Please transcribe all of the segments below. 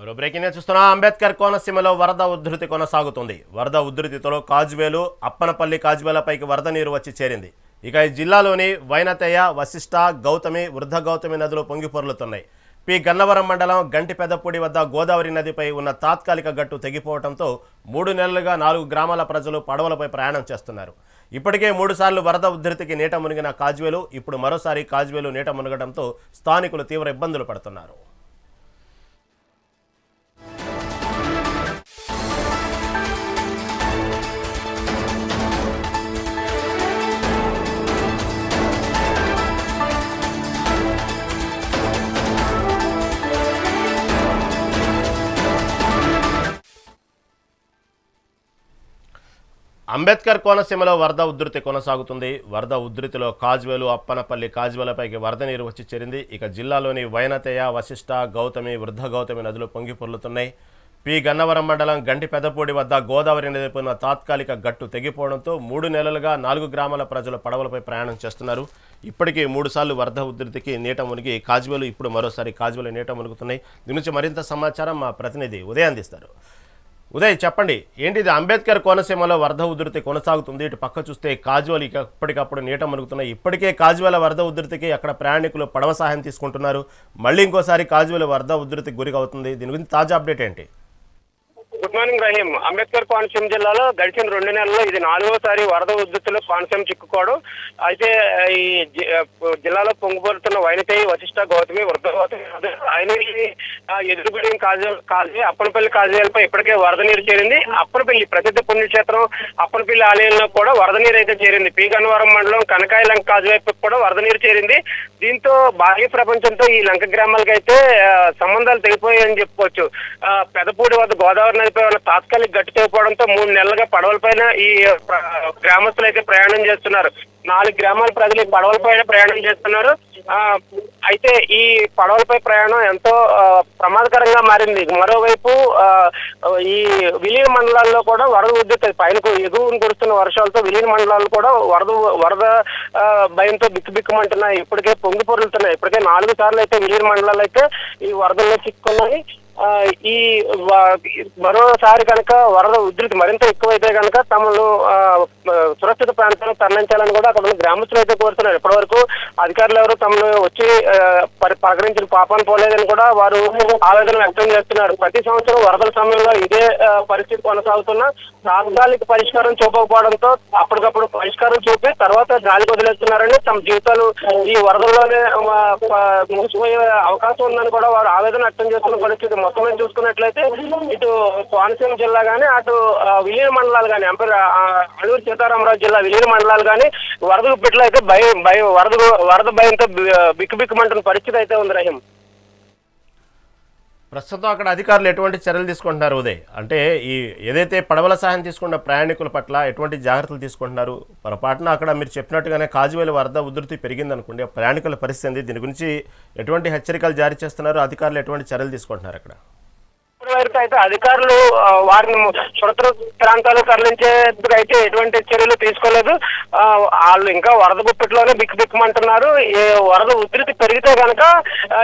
మరో breaking news చూస్తున్నా. అంబేద్కర్ కోనసీమలో వరద ఉధృతి కొనసాగుతుంది. వరద ఉధృతితో కాజువేలు అప్పనపల్లి కాజువేలపైకి వరద నీరు వచ్చి చేరింది. ఇక ఈ జిల్లాలోని వైనతేయ వశిష్ట గౌతమి వృద్ధ గౌతమి నదులు పొంగిపొర్లుతున్నాయి పి. గన్నవరం మండలం గంటిపెదపూడి వద్ద గోదావరి నదిపై ఉన్న తాత్కాలిక గట్టు తెగిపోవడంతో మూడు నెలలుగా నాలుగు గ్రామాల ప్రజలు పడవలపై ప్రయాణం చేస్తున్నారు. ఇప్పటికే మూడుసార్లు వరద ఉధృతికి నీట మునిగిన కాజువేలు ఇప్పుడు మరోసారి కాజువేలు నీట మునగడంతో స్థానికులు తీవ్ర ఇబ్బందులు పడుతున్నారు. అంబేద్కర్ కోనసీమలో వరద ఉధృతి కొనసాగుతుంది. వరద ఉధృతిలో కాజ్వేలు అప్పనపల్లి కాజ్వేలపైకి వరద నీరు వచ్చి చేరింది. ఇక జిల్లాలోని వైనతేయ వశిష్ట గౌతమి వృద్ధ గౌతమి నదులు పొంగి పొర్లుతున్నాయి. పి. గన్నవరం మండలం గంటి పెద్దపూడి వద్ద గోదావరి నదిపై తాత్కాలిక గట్టు తెగిపోవడంతో మూడు నెలలుగా నాలుగు గ్రామాల ప్రజలు పడవలపై ప్రయాణం చేస్తున్నారు. ఇప్పటికీ మూడుసార్లు వరద ఉధృతికి నీట మునిగి కాజ్వేలు ఇప్పుడు మరోసారి కాజ్వేలు నీట మునుగుతున్నాయి. దీని నుంచి మరింత సమాచారం మా ప్రతినిధి ఉదయం అందిస్తారు ఉదయ్ చెప్పండి ఏంటి ఇది అంబేద్కర్ కోనసీమలో వరద ఉధృతి కొనసాగుతుంది. ఇటు పక్క చూస్తే కాజువల్ ఇక ఎప్పటికప్పుడు నీట మునుగుతున్నాయి ఇప్పటికే కాజువల వరద ఉధృతికి అక్కడ ప్రయాణికులు పడవ సహాయం తీసుకుంటున్నారు. మళ్ళీ ఇంకోసారి కాజువల వరద ఉధృతికి గురి అవుతుంది. దీని గురించి తాజా అప్డేట్ ఏంటి? Good morning Rahim. Ambedkar Konaseema జిల్లాలో గడిచిన రెండు నెలల్లో ఇది నాలుగోసారి వరద ఉధృతిలో కోనసీమ చిక్కుకోవడం. అయితే ఈ జి- జిల్లాలో పొంగిపోతున్న వైనతేయి వశిష్ట గౌతమి వృద్ధ గౌతమి ఆయన ఎదురుగుడి కాజు కాజు అప్పనపల్లి కాజులపై ఇప్పటికే వరద నీరు చేరింది. అప్పనపల్లి ప్రసిద్ధ పుణ్యక్షేత్రం అప్పనపల్లి ఆలయంలో కూడా వరద నీరు అయితే చేరింది. పీ గన్నవరం మండలం కనకాయ లంక కాజువైపు కూడా వరద నీరు చేరింది. దీంతో బాహ్య ప్రపంచంతో ఈ లంక గ్రామాలకు అయితే సంబంధాలు తెగిపోయాయని చెప్పుకోవచ్చు. పెదపూడి వద్ద గోదావరి నదిపై ఉన్న తాత్కాలిక గట్టు తెగిపోవడంతో మూడు నెలలుగా పడవలపైన ఈ గ్రామస్తులు అయితే ప్రయాణం చేస్తున్నారు. నాలుగు గ్రామాల ప్రజలు ఈ పడవలపైన ప్రయాణం చేస్తున్నారు. ఆ, అయితే ఈ పడవలపై ప్రయాణం ఎంతో ప్రమాదకరంగా మారింది. మరోవైపు ఈ విలీన మండలాల్లో కూడా వరద ఉద్యత పైనకు ఎగువను కురుస్తున్న వర్షాలతో విలీన మండలాలు కూడా వరద వరద భయంతో బిక్కుబిక్కుమంటున్నాయి. ఇప్పటికే పొంగి పొరులుతున్నాయి. ఇప్పటికే నాలుగు సార్లు అయితే విలీన మండలాలు అయితే ఈ వరదల్లో చిక్కున్నాయి. ఈ మరోసారి కనుక వరద ఉధృతి మరింత ఎక్కువైతే కనుక తమను సురక్షిత ప్రాంతాలకు తరలించాలని కూడా అక్కడ ఉన్న గ్రామస్తులు అయితే కోరుతున్నారు. ఇప్పటివరకు అధికారులు ఎవరు తమను వచ్చి ప్రకటించిన పరి- పాపాన్ని పోలేదని కూడా వారు ఆవేదన వ్యక్తం చేస్తున్నారు. ప్రతి సంవత్సరం వరదల సమయంలో ఇదే పరిస్థితి కొనసాగుతున్న తాత్కాలిక పరిష్కారం చూపకపోవడంతో అప్పటికప్పుడు పరిష్కారం చూపి తర్వాత గాలికి వదిలేస్తున్నారని తమ జీవితాలు ఈ వరదల్లోనే ఆ, ముగిసిపోయే అవకాశం ఉందని కూడా వారు ఆవేదన వ్యక్తం చేస్తున్న పరిస్థితి మొత్తం చూసుకున్నట్లయితే ఇటు కోనసీమ జిల్లా కానీ అటు విలీన మండలాలు కానీ అంటే అల్లూరు సీతారామరాజు జిల్లా విలీన మండలాలు కానీ వరద గుప్పిట్లో అయితే భయం భయం వరద వరద భయంతో బిక్కు బిక్కుమంటున్న పరిస్థితి అయితే ఉంది రహీం. ప్రస్తుతం అక్కడ అధికారులు ఎటువంటి చర్యలు తీసుకుంటున్నారు ఉదయ్? అంటే ఈ ఏదైతే పడవల సహాయం తీసుకున్న ప్రయాణికుల పట్ల ఎటువంటి జాగ్రత్తలు తీసుకుంటున్నారు? పొరపాటున అక్కడ మీరు చెప్పినట్టుగానే కాజువేలు వరద ఉధృతి పెరిగింది అనుకోండి ప్రయాణికుల పరిస్థితి దీని గురించి ఎటువంటి హెచ్చరికలు జారీ చేస్తున్నారు? అధికారులు ఎటువంటి చర్యలు తీసుకుంటున్నారు అక్కడ? వరకు అయితే అధికారులు వారిని సురక్షిత ప్రాంతాలు తరలించేందుకు అయితే ఎటువంటి చర్యలు తీసుకోలేదు. వాళ్ళు ఇంకా వరద గుప్పిట్లోనే బిక్కు బిక్కుమంటున్నారు. ఈ వరద ఉధృతి పెరిగితే కనుక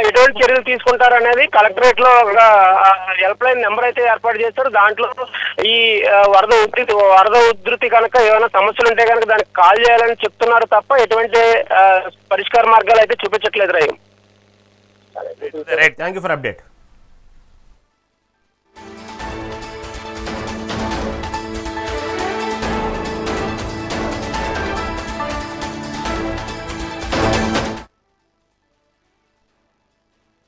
ఎటువంటి చర్యలు తీసుకుంటారు అనేది కలెక్టరేట్లో ఒక హెల్ప్ లైన్ నెంబర్ అయితే ఏర్పాటు చేశారు. దాంట్లో ఈ వరద ఉధృతి వరద ఉధృతి కనుక ఏమైనా సమస్యలు ఉంటే కనుక దానికి కాల్ చేయాలని చెప్తున్నారు తప్ప ఎటువంటి పరిష్కార మార్గాలు అయితే చూపించట్లేదు రయ్యం right. Thank you for update.